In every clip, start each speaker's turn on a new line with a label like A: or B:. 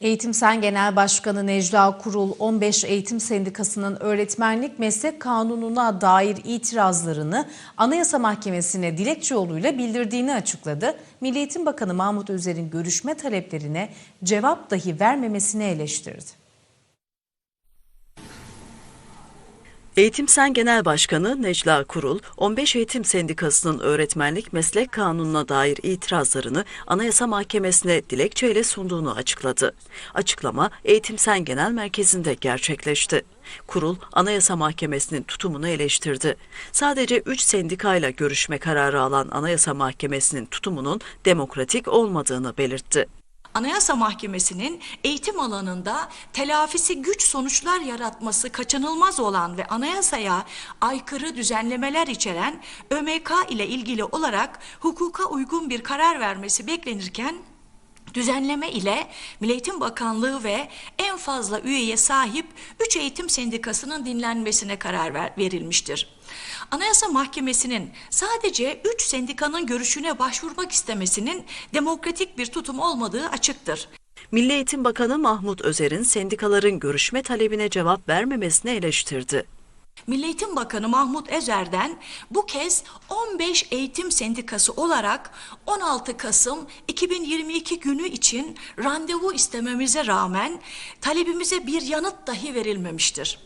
A: Eğitim Sen Genel Başkanı Necla Kurul 15 Eğitim Sendikası'nın öğretmenlik meslek kanununa dair itirazlarını Anayasa Mahkemesi'ne dilekçe yoluyla bildirdiğini açıkladı. Milli Eğitim Bakanı Mahmut Özer'in görüşme taleplerine cevap dahi vermemesini eleştirdi.
B: Eğitim Sen Genel Başkanı Necla Kurul, 15 Eğitim Sendikası'nın öğretmenlik meslek kanununa dair itirazlarını Anayasa Mahkemesi'ne dilekçeyle sunduğunu açıkladı. Açıklama Eğitim Sen Genel Merkezi'nde gerçekleşti. Kurul, Anayasa Mahkemesi'nin tutumunu eleştirdi. Sadece 3 sendikayla görüşme kararı alan Anayasa Mahkemesi'nin tutumunun demokratik olmadığını belirtti.
C: Anayasa Mahkemesi'nin eğitim alanında telafisi güç sonuçlar yaratması kaçınılmaz olan ve anayasaya aykırı düzenlemeler içeren ÖMK ile ilgili olarak hukuka uygun bir karar vermesi beklenirken Düzenleme ile Milli Eğitim Bakanlığı ve en fazla üyeye sahip 3 eğitim sendikasının dinlenmesine karar ver, verilmiştir. Anayasa Mahkemesi'nin sadece 3 sendikanın görüşüne başvurmak istemesinin demokratik bir tutum olmadığı açıktır.
B: Milli Eğitim Bakanı Mahmut Özer'in sendikaların görüşme talebine cevap vermemesini eleştirdi.
C: Milli Eğitim Bakanı Mahmut Ezer'den bu kez 15 eğitim sendikası olarak 16 Kasım 2022 günü için randevu istememize rağmen talebimize bir yanıt dahi verilmemiştir.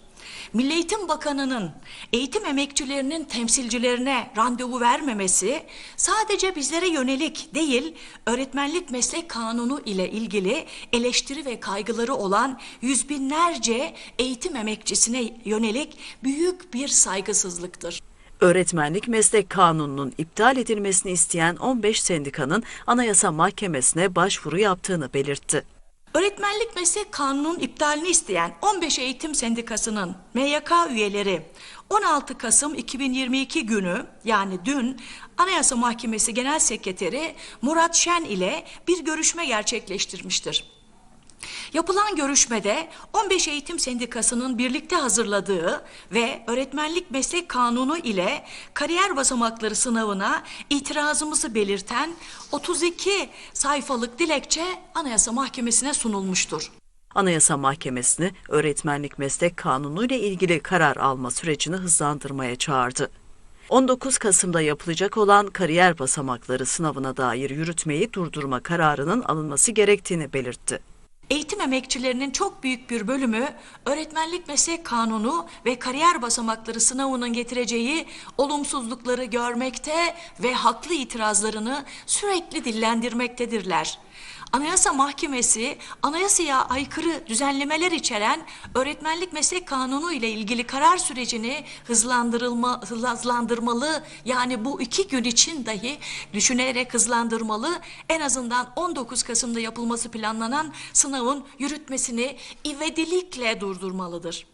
C: Milli Eğitim Bakanı'nın eğitim emekçilerinin temsilcilerine randevu vermemesi sadece bizlere yönelik değil, öğretmenlik meslek kanunu ile ilgili eleştiri ve kaygıları olan yüz binlerce eğitim emekçisine yönelik büyük bir saygısızlıktır.
B: Öğretmenlik meslek kanununun iptal edilmesini isteyen 15 sendikanın Anayasa Mahkemesi'ne başvuru yaptığını belirtti.
C: Öğretmenlik meslek kanunun iptalini isteyen 15 eğitim sendikasının MYK üyeleri 16 Kasım 2022 günü yani dün Anayasa Mahkemesi Genel Sekreteri Murat Şen ile bir görüşme gerçekleştirmiştir. Yapılan görüşmede 15 eğitim sendikasının birlikte hazırladığı ve öğretmenlik meslek kanunu ile kariyer basamakları sınavına itirazımızı belirten 32 sayfalık dilekçe Anayasa Mahkemesi'ne sunulmuştur.
B: Anayasa Mahkemesi'ni öğretmenlik meslek kanunu ile ilgili karar alma sürecini hızlandırmaya çağırdı. 19 Kasım'da yapılacak olan kariyer basamakları sınavına dair yürütmeyi durdurma kararının alınması gerektiğini belirtti.
C: Eğitim emekçilerinin çok büyük bir bölümü öğretmenlik meslek kanunu ve kariyer basamakları sınavının getireceği olumsuzlukları görmekte ve haklı itirazlarını sürekli dillendirmektedirler. Anayasa Mahkemesi anayasaya aykırı düzenlemeler içeren öğretmenlik meslek kanunu ile ilgili karar sürecini hızlandırılma, hızlandırmalı. Yani bu iki gün için dahi düşünerek hızlandırmalı. En azından 19 Kasım'da yapılması planlanan sınavın yürütmesini ivedilikle durdurmalıdır.